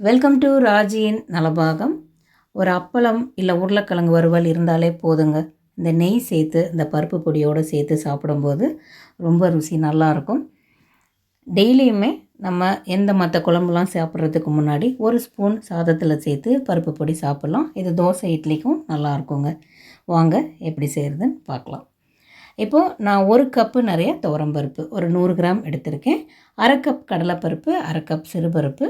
Welcome to ராஜியின் Nalabagam. ஒரு அப்பளம் இல்லை உருளைக்கிழங்கு வறுவல் இருந்தாலே போதுங்க. இந்த நெய் சேர்த்து இந்த பருப்பு பொடியோடு சேர்த்து சாப்பிடும்போது ரொம்ப ருசி நல்லாயிருக்கும் டெய்லியுமே நம்ம எந்த மற்ற குழம்புலாம் சாப்பிட்றதுக்கு முன்னாடி ஒரு ஸ்பூன் சாதத்தில் சேர்த்து பருப்பு பொடி சாப்பிட்லாம். இது தோசை இட்லிக்கும் நல்லா இருக்குங்க வாங்க எப்படி செய்கிறதுன்னு பார்க்கலாம். இப்போது நான் ஒரு கப்பு நிறைய துவரம்பருப்பு ஒரு நூறு கிராம் எடுத்திருக்கேன். அரை கப் கடலைப்பருப்பு அரை கப் சிறுபருப்பு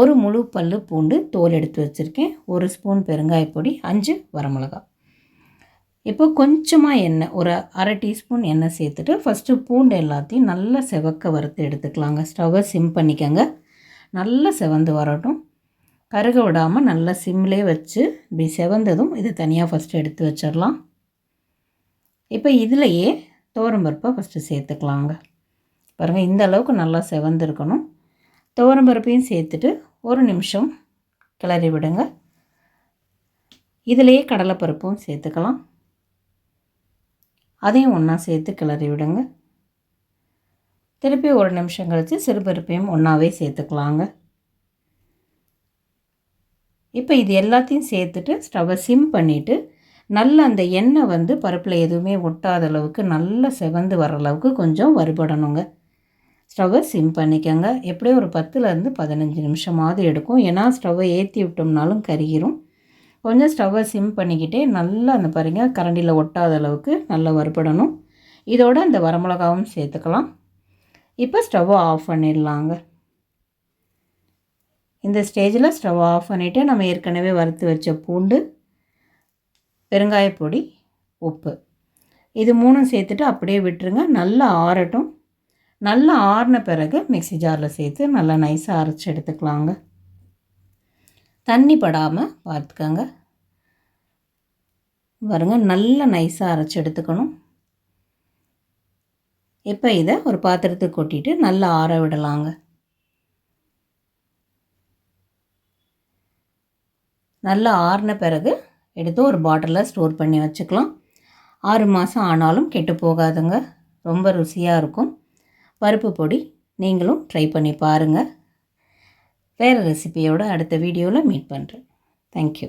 ஒரு முழு பல்லு பூண்டு தோல் எடுத்து வச்சுருக்கேன். ஒரு ஸ்பூன் பெருங்காயப்பொடி அஞ்சு வரமிளகா. இப்போ கொஞ்சமாக எண்ணெய் ஒரு அரை டீஸ்பூன் எண்ணெய் சேர்த்துட்டு ஃபஸ்ட்டு பூண்டு எல்லாத்தையும் நல்லா செவக்க வறுத்து எடுத்துக்கலாங்க. ஸ்டவ்வை சிம் பண்ணிக்கோங்க. நல்லா செவந்து வரட்டும். கருக விடாமல் நல்லா சிம்லே வச்சு இப்படி செவந்ததும் இது தனியாக ஃபஸ்ட்டு எடுத்து வச்சிடலாம். இப்போ இதிலையே தோரம்பருப்பை ஃபஸ்ட்டு சேர்த்துக்கலாங்க. பாருங்கள் இந்த அளவுக்கு நல்லா செவந்துருக்கணும். துவரம்பருப்பையும் சேர்த்துட்டு ஒரு நிமிஷம் கிளறி விடுங்க. இதிலேயே கடலைப்பருப்பும் சேர்த்துக்கலாம். அதையும் ஒன்றா சேர்த்து கிளறி விடுங்க. திருப்பி ஒரு நிமிஷம் கழித்து சிறுபருப்பையும் ஒன்றாவே சேர்த்துக்கலாங்க. இப்போ இது எல்லாத்தையும் சேர்த்துட்டு ஸ்டவ்வை சிம் பண்ணிவிட்டு நல்ல அந்த எண்ணெய் வந்து பருப்பில் எதுவுமே ஒட்டாத அளவுக்கு நல்லா செவந்து வர அளவுக்கு கொஞ்சம் வறுபடணுங்க. ஸ்டவ்வை சிம் பண்ணிக்கோங்க. எப்படியும் ஒரு பத்துலேருந்து பதினஞ்சு நிமிஷமாவது எடுக்கும். ஏன்னா ஸ்டவ்வை ஏற்றி விட்டோம்னாலும் கருகிரும். கொஞ்சம் ஸ்டவ்வை சிம் பண்ணிக்கிட்டே நல்லா அந்த பாருங்கள் கரண்டியில் ஒட்டாத அளவுக்கு நல்லா வறுபடணும். இதோட இந்த வரமிளகாவும் சேர்த்துக்கலாம். இப்போ ஸ்டவ்வை ஆஃப் பண்ணிடலாங்க. இந்த ஸ்டேஜில் ஸ்டவ் ஆஃப் பண்ணிவிட்டு நம்ம ஏற்கனவே வறுத்து வச்ச பூண்டு பெருங்காயப்பொடி உப்பு. இது மூணும் சேர்த்துட்டு அப்படியே விட்டுருங்க. நல்லா ஆறட்டும். நல்லா ஆறின பிறகு மிக்சி ஜாரில் சேர்த்து நல்லா நைஸாக அரைச்சி எடுத்துக்கலாங்க. தண்ணி படாமல் பார்த்துக்கோங்க. பாருங்க நல்லா நைஸாக அரைச்சி எடுத்துக்கணும். இப்போ இதை ஒரு பாத்திரத்துக்கு கொட்டிட்டு நல்லா ஆற விடலாங்க. நல்லா ஆறின பிறகு எடுத்து ஒரு பாட்டிலில் ஸ்டோர் பண்ணி வச்சுக்கலாம். ஆறு மாதம் ஆனாலும் கெட்டு போகாதுங்க. ரொம்ப ருசியாக இருக்கும். பருப்பு பொடி நீங்களும் ட்ரை பண்ணி பாருங்கள் வேறு ரெசிபியோட அடுத்த வீடியோவில் மீட் பண்ணுறேன் தேங்க்யூ